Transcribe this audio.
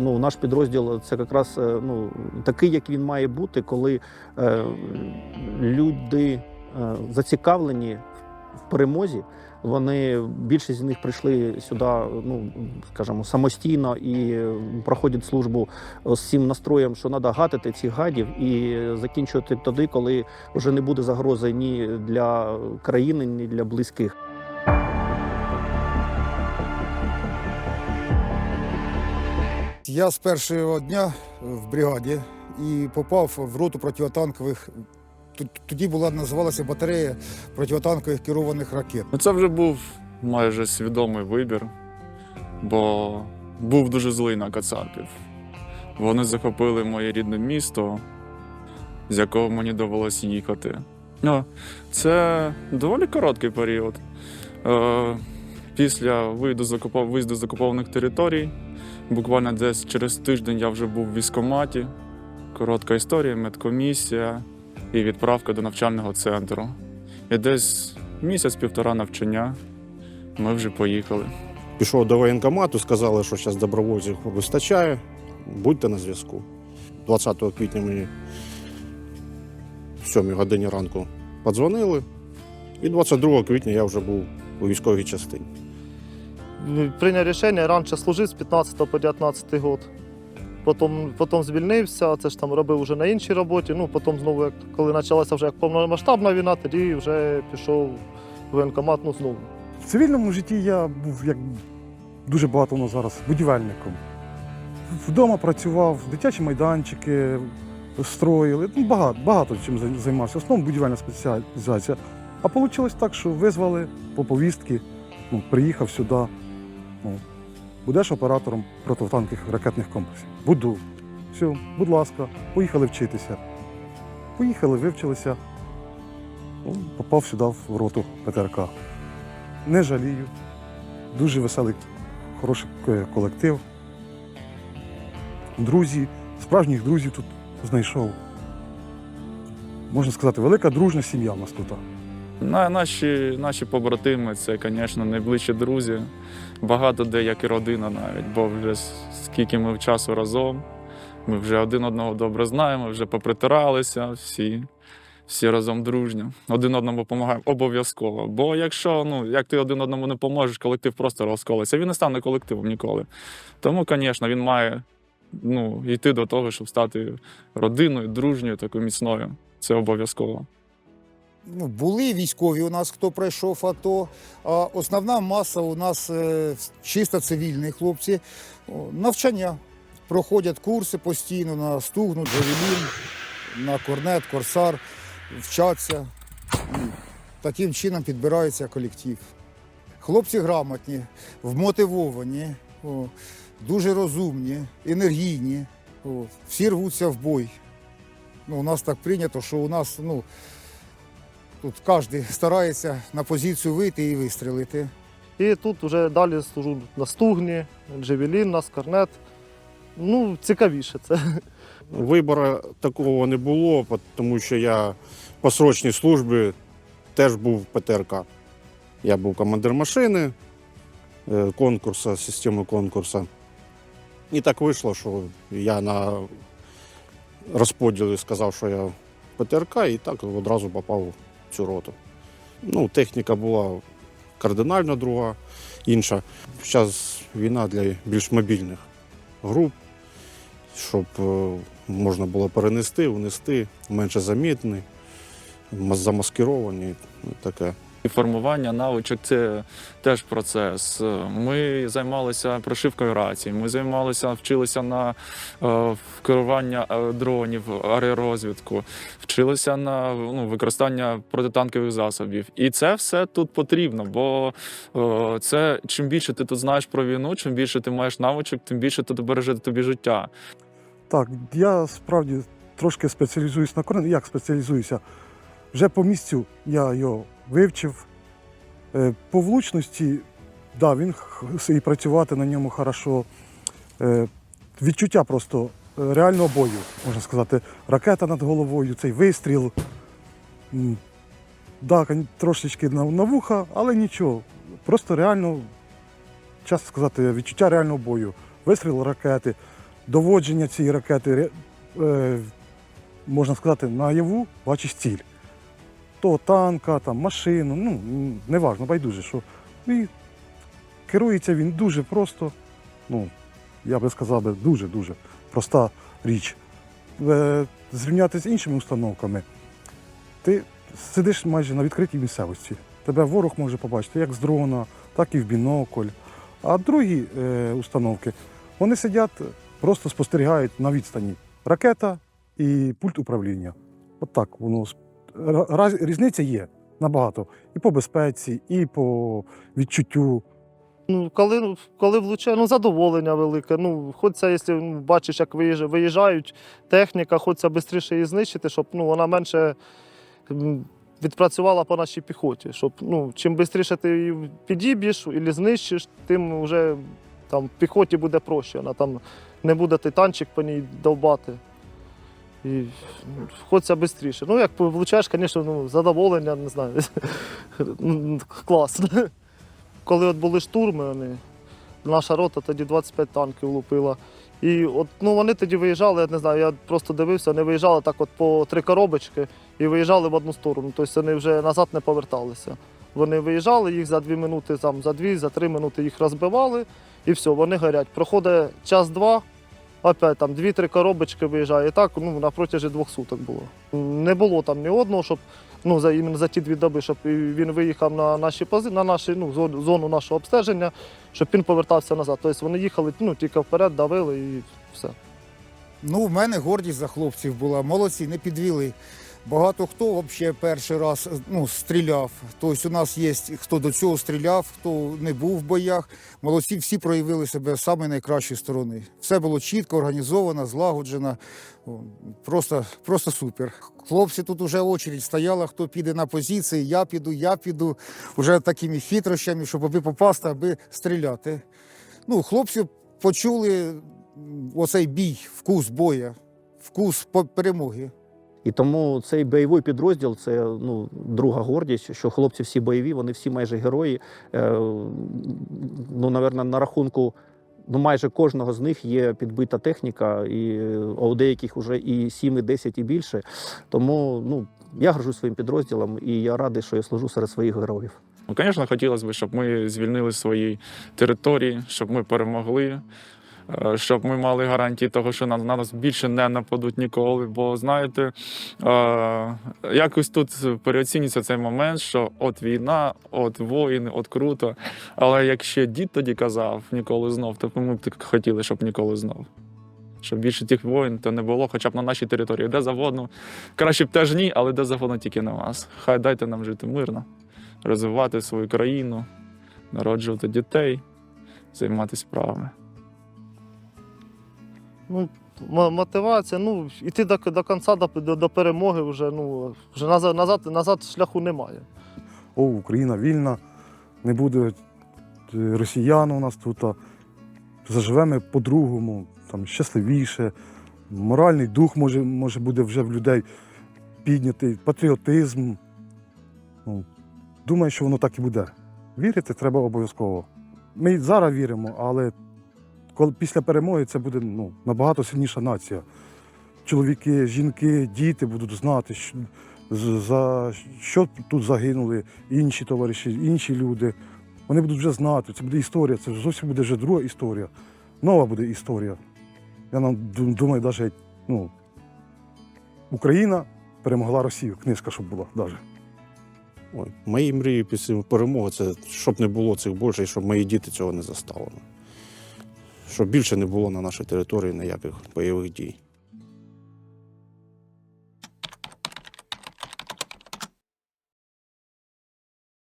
ну, наш підрозділ це якраз е, ну, такий, як він має бути, коли е, люди е, зацікавлені в перемозі. Вони більшість з них прийшли сюди, ну скажімо, самостійно і проходять службу з цим настроєм, що треба гатити цих гадів і закінчувати тоді, коли вже не буде загрози ні для країни, ні для близьких. Я з першого дня в бригаді і попав в роту протитанкових. Тоді була називалася батарея протитанкових керованих ракет. Ну, Це вже був майже свідомий вибір, бо був дуже злий на Кацапів. Вони захопили моє рідне місто, з якого мені довелось їхати. Ну, це доволі короткий період. Е, після виїзду з окупованих територій, буквально десь через тиждень я вже був в військкоматі. Коротка історія, медкомісія і відправка до навчального центру. І десь місяць-півтора навчання ми вже поїхали. Пішов до воєнкомату, сказали, що зараз добровольців вистачає, будьте на зв'язку. 20 квітня мені в 7 годині ранку подзвонили, і 22 квітня я вже був у військовій частині. Прийняв рішення раніше служив з 15 по 19 год. Потім, потім звільнився, це ж там робив вже на іншій роботі. Ну, потім знову, як, коли почалася вже як повномасштабна війна, тоді вже пішов в воєнкомат ну, знову. В цивільному житті я був як дуже багато воно зараз будівельником. Вдома працював, дитячі майданчики строїли. Ну, багато, багато чим займався. В основному будівельна спеціалізація. А вийшло так, що визвали по повістки, ну, приїхав сюди. Ну, будеш оператором протитанкових ракетних комплексів. Буду. Все, будь ласка, поїхали вчитися. Поїхали, вивчилися. Ну, попав сюди в роту ПТРК не жалію. Дуже веселий, хороший е, колектив. Друзі, справжніх друзів тут знайшов. Можна сказати, велика дружна сім'я в нас тут. На, наші, наші побратими це, звісно, найближчі друзі. Багато де як і родина навіть, бо вже скільки ми часу разом. Ми вже один одного добре знаємо, вже попритиралися, всі, всі разом дружньо. Один одному допомагаємо обов'язково. Бо якщо ну, як ти один одному не поможеш, колектив просто розколиться. Він не стане колективом ніколи. Тому, звісно, він має ну, йти до того, щоб стати родиною, дружньою, такою міцною. Це обов'язково. Ну, були військові у нас, хто пройшов АТО. А основна маса у нас е, чисто цивільні хлопці. Навчання. Проходять курси постійно на стугну, джавелін, на корнет, корсар, вчаться. Таким чином підбирається колектив. Хлопці грамотні, вмотивовані, о, дуже розумні, енергійні. О, всі рвуться в бой. Ну, у нас так прийнято, що у нас ну, тут кожен старається на позицію вийти і вистрілити. І тут вже далі служу на стугні, джевелін, на скарнет. Ну, цікавіше це. Вибору такого не було, тому що я по срочній службі теж був в ПТРК. Я був командир машини, е, конкурсу, системи конкурсу. І так вийшло, що я на розподілі сказав, що я ПТРК, і так одразу попав цю роту. Ну, техніка була кардинально друга, інша. Зараз війна для більш мобільних груп, щоб е, можна було перенести, унести, менше замітні, замаскировані, ну, таке. І формування навичок це теж процес. Ми займалися прошивкою рацій, ми займалися, вчилися на е, керування е, дронів, аеророзвідку, вчилися на ну, використання протитанкових засобів. І це все тут потрібно, бо е, це чим більше ти тут знаєш про війну, чим більше ти маєш навичок, тим більше тут береже тобі життя. Так, я справді трошки спеціалізуюсь на корнет. Як спеціалізуюся? Вже по місцю я його вивчив. Е, По влучності, да, він і працювати на ньому хорошо. Е, Відчуття просто е, реального бою, можна сказати. Ракета над головою, цей вистріл. Да, трошечки на, вуха, але нічого. Просто реально, часто сказати, відчуття реального бою. Вистріл ракети. доводження цієї ракети, можна сказати, наяву бачиш ціль. То танка, там, машину, ну, неважно, байдуже, що. І керується він дуже просто, ну, я би сказав, дуже-дуже проста річ. Е, Зрівняти з іншими установками, ти сидиш майже на відкритій місцевості. Тебе ворог може побачити як з дрона, так і в бінокль. А другі е, установки вони сидять, просто спостерігають на відстані. Ракета і пульт управління. От так воно різниця є набагато. І по безпеці, і по відчуттю. Ну, коли, коли влучає, ну задоволення велике. Ну, хочеться, якщо ну, бачиш, як виїжджа- виїжджають техніка, хочеться швидше її знищити, щоб ну, вона менше відпрацювала по нашій піхоті. Щоб ну, чим швидше ти її підіб'єш і знищиш, тим вже там піхоті буде проще. Вона там не буде ти танчик по ній довбати. І хочеться швидше. Ну, як влучаєш, звісно, ну, задоволення, не знаю. Ну, Класно. Коли от були штурми, вони, наша рота тоді 25 танків лупила. І от, ну, вони тоді виїжджали, я не знаю, я просто дивився, вони виїжджали так от по три коробочки і виїжджали в одну сторону. Тобто вони вже назад не поверталися. Вони виїжджали, їх за дві минути, там, за дві, за три минути їх розбивали, і все, вони горять. Проходить час-два, опять там дві-три коробочки виїжджає. І так ну, на протязі двох суток було. Не було там ні одного, щоб ну, за, іменно за ті дві доби, щоб він виїхав на наші пози, на наші, ну, зону, нашого обстеження, щоб він повертався назад. Тобто вони їхали ну, тільки вперед, давили і все. Ну, в мене гордість за хлопців була. Молодці, не підвели. Багато хто взагалі перший раз ну, стріляв. Тобто у нас є хто до цього стріляв, хто не був в боях. Молодці всі проявили себе з найкращої сторони. Все було чітко, організовано, злагоджено. Просто, просто супер. Хлопці тут вже очередь стояла, хто піде на позиції, я піду, я піду. Уже такими хитрощами, щоб аби попасти, аби стріляти. Ну, хлопці почули оцей бій, вкус боя, вкус перемоги. І тому цей бойовий підрозділ це ну, друга гордість, що хлопці всі бойові, вони всі майже герої. Е, ну, напевно, на рахунку ну, майже кожного з них є підбита техніка, і а у деяких вже і 7, і 10 і більше. Тому ну, я горжусь своїм підрозділом, і я радий, що я служу серед своїх героїв. Ну, звісно, хотілося б, щоб ми звільнили свої території, щоб ми перемогли, щоб ми мали гарантії того, що на, на нас більше не нападуть ніколи. Бо знаєте, е, якось тут переоцінюється цей момент, що от війна, от воїни, от круто. Але як ще дід тоді казав ніколи знов, то ми б так хотіли, щоб ніколи знов. Щоб більше тих воїн то не було, хоча б на нашій території, де завгодно. Краще б теж ні, але де завгодно тільки на вас. Хай дайте нам жити мирно розвивати свою країну, народжувати дітей, займатися справами. Ну, мотивація, ну, йти до, до кінця, до, до, перемоги вже, ну, вже назад, назад, назад шляху немає. О, Україна вільна, не буде е, росіян у нас тут. Заживемо по-другому, там щасливіше, моральний дух може, може буде вже в людей піднятий, патріотизм. Ну, думаю, що воно так і буде. Вірити треба обов'язково. Ми зараз віримо, але коли, після перемоги це буде ну, набагато сильніша нація. Чоловіки, жінки, діти будуть знати, що, за що тут загинули інші товариші, інші люди. Вони будуть вже знати, це буде історія, це зовсім буде вже друга історія. Нова буде історія. Я нам думаю, навіть ну, Україна перемогла Росію, книжка, щоб була навіть. Ой, мої мрії після перемоги це щоб не було цих і щоб мої діти цього не застали. Щоб більше не було на нашій території ніяких бойових дій.